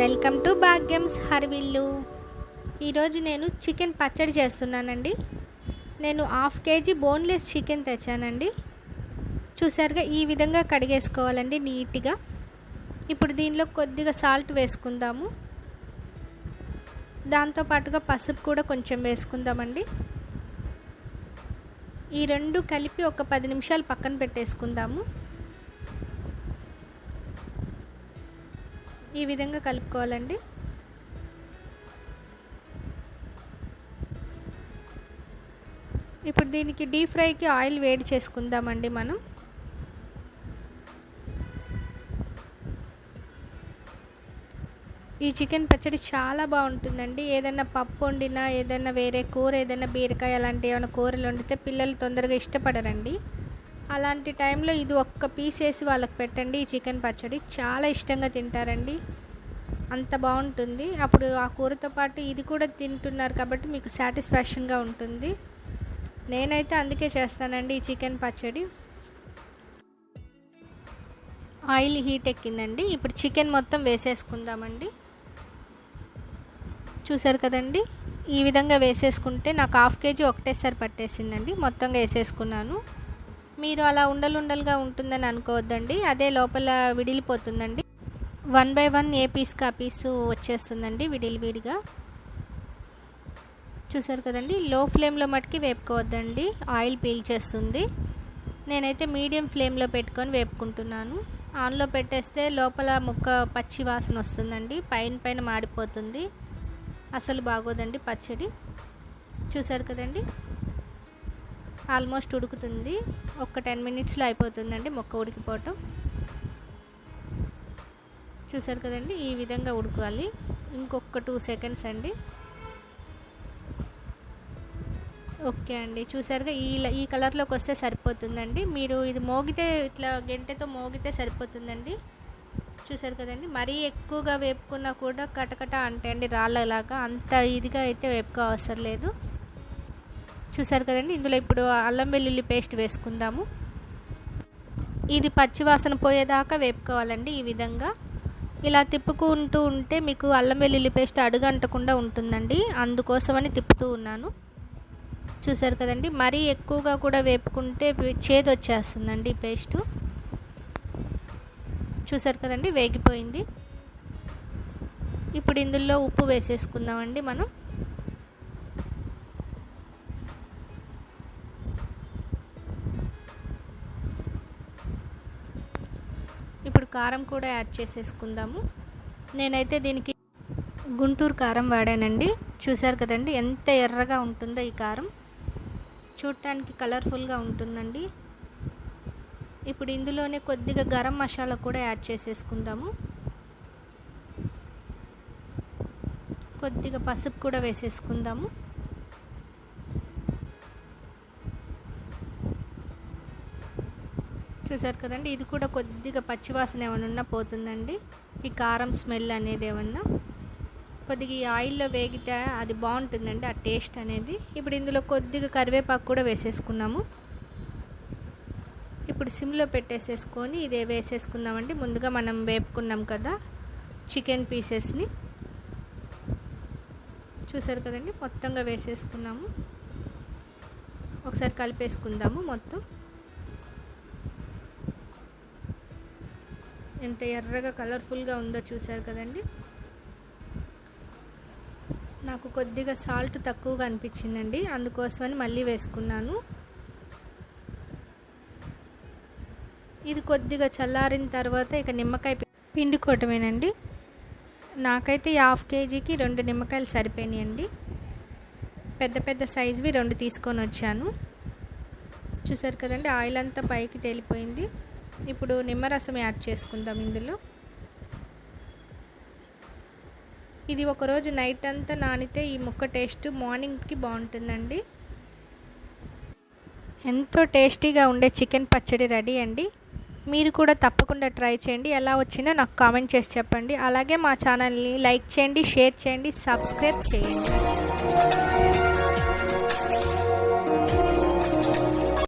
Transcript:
Welcome to భాగ్యమ్స్ హర్విల్లు. ఈరోజు నేను chicken పచ్చడి చేస్తున్నానండి. నేను హాఫ్ కేజీ బోన్లెస్ చికెన్ తెచ్చానండి. చూసారుగా ఈ విధంగా కడిగేసుకోవాలండి నీట్గా. ఇప్పుడు దీనిలో కొద్దిగా సాల్ట్ వేసుకుందాము. దాంతోపాటుగా పసుపు కూడా కొంచెం వేసుకుందామండి. ఈ రెండు కలిపి ఒక పది నిమిషాలు పక్కన పెట్టేసుకుందాము. ఈ విధంగా కలుపుకోవాలండి. ఇప్పుడు దీనికి డీప్ ఫ్రైకి ఆయిల్ వేడి చేసుకుందామండి మనం. ఈ చికెన్ పచ్చడి చాలా బాగుంటుందండి. ఏదైనా పప్పు వండినా ఏదైనా వేరే కూర ఏదైనా బీరకాయ అలాంటి ఏమైనా కూరలు వండితే పిల్లలు తొందరగా ఇష్టపడరండి. అలాంటి టైంలో ఇది ఒక్క పీస్ వేసి వాళ్ళకి పెట్టండి. ఈ చికెన్ పచ్చడి చాలా ఇష్టంగా తింటారండి. అంత బాగుంటుంది. అప్పుడు ఆ కూరతో పాటు ఇది కూడా తింటున్నారు కాబట్టి మీకు సాటిస్ఫాక్షన్గా ఉంటుంది. నేనైతే అందుకే చేస్తానండి ఈ చికెన్ పచ్చడి. ఆయిల్ హీట్ ఎక్కిందండి. ఇప్పుడు చికెన్ మొత్తం వేసేసుకుందామండి. చూసారు కదండి? ఈ విధంగా వేసేసుకుంటే నాకు హాఫ్ కేజీ ఒకటేసారి పట్టేసిందండి. మొత్తంగా వేసేసుకున్నాను. మీరు అలా ఉండలు ఉండలుగా ఉంటుందని అనుకోవద్దండి. అదే లోపల విడిలిపోతుందండి. వన్ బై వన్ ఏ పీస్కి ఆ పీసు వచ్చేస్తుందండి విడిలివిడిగా చూసారు కదండి లో ఫ్లేమ్లో మట్టుకి వేపుకోవద్దండి. ఆయిల్ పీల్చేస్తుంది నేనైతే మీడియం ఫ్లేమ్లో పెట్టుకొని వేపుకుంటున్నాను. ఆన్లో పెట్టేస్తే లోపల ముక్క పచ్చి వాసన వస్తుందండి. పైన పైన మాడిపోతుంది. అసలు బాగోదండి పచ్చడి. చూసారు కదండి? ఆల్మోస్ట్ ఉడుకుతుంది. ఒక టెన్ మినిట్స్లో అయిపోతుందండి మొక్క ఉడికిపోవటం. చూసారు కదండి? ఈ విధంగా ఉడుకోవాలి ఇంకొక టూ సెకండ్స్ అండి. ఓకే అండి. చూసారుగా ఈ ఈ కలర్లోకి వస్తే సరిపోతుందండి. మీరు ఇది మోగితే ఇట్లా గంటెతో మోగితే సరిపోతుందండి. చూసారు కదండి? మరీ ఎక్కువగా వేపుకున్నా కూడా కటకట అంటే అండి రాళ్ళలాగా. అంత ఇదిగా అయితే వేపుకో అవసరం లేదు. చూసారు కదండి. ఇందులో ఇప్పుడు అల్లం వెల్లుల్లి పేస్ట్ వేసుకుందాము. ఇది పచ్చివాసన పోయేదాకా వేపుకోవాలండి ఈ విధంగా. ఇలా తిప్పుకుంటూ ఉంటే మీకు అల్లం వెల్లుల్లి పేస్ట్ అడుగంటకుండా ఉంటుందండి. అందుకోసమని తిప్పుతూ ఉన్నాను. చూసారు కదండి. మరీ ఎక్కువగా కూడా వేపుకుంటే చేదు వచ్చేస్తుందండి పేస్టు. చూసారు కదండి. వేగిపోయింది. ఇప్పుడు ఇందులో ఉప్పు వేసేసుకుందామండి మనం. కారం కూడా యాడ్ చేసేసుకుందాము. నేనైతే దీనికి గుంటూరు కారం వాడానండి. చూసారు కదండి ఎంత ఎర్రగా ఉంటుందో ఈ కారం. చూడటానికి కలర్ఫుల్గా ఉంటుందండి. ఇప్పుడు ఇందులోనే కొద్దిగా గరం మసాలా కూడా యాడ్ చేసేసుకుందాము. కొద్దిగా పసుపు కూడా వేసేసుకుందాము. చూసారు కదండి ఇది కూడా కొద్దిగా పచ్చివాసన ఏమైనా పోతుందండి. ఈ కారం స్మెల్ అనేది ఏమన్నా కొద్దిగా ఈ ఆయిల్లో వేగితే అది బాగుంటుందండి ఆ టేస్ట్ అనేది. ఇప్పుడు ఇందులో కొద్దిగా కరివేపాకు కూడా వేసేసుకున్నాము. ఇప్పుడు సిమ్లో పెట్టేసేసుకొని ఇదే వేసేసుకుందామండి. ముందుగా మనం వేపుకున్నాం కదా చికెన్ పీసెస్ని. చూసారు కదండి మొత్తంగా వేసేసుకున్నాము. ఒకసారి కలిపేసుకుందాము మొత్తం. ఎంత ఎర్రగా కలర్ఫుల్గా ఉందో చూసారు కదండి. నాకు కొద్దిగా సాల్ట్ తక్కువగా అనిపించిందండి. అందుకోసమని మళ్ళీ వేసుకున్నాను. ఇది కొద్దిగా చల్లారిన తర్వాత ఇక నిమ్మకాయ పిండుకోవటమేనండి. నాకైతే హాఫ్ కేజీకి రెండు నిమ్మకాయలు సరిపోయినాయండి. పెద్ద పెద్ద సైజువి రెండు తీసుకొని వచ్చాను. చూసారు కదండి ఆయిల్ అంతా పైకి తేలిపోయింది. ఇప్పుడు నిమ్మరసం యాడ్ చేసుకుందాం ఇందులో. ఇది ఒకరోజు నైట్ అంతా నానితే ఈ ముక్క టేస్ట్ మార్నింగ్కి బాగుంటుందండి. ఎంతో టేస్టీగా ఉండే చికెన్ పచ్చడి రెడీ అండి. మీరు కూడా తప్పకుండా ట్రై చేయండి. ఎలా వచ్చిందో నాకు కామెంట్ చేసి చెప్పండి. అలాగే మా ఛానల్ని లైక్ చేయండి షేర్ చేయండి సబ్స్క్రైబ్ చేయండి.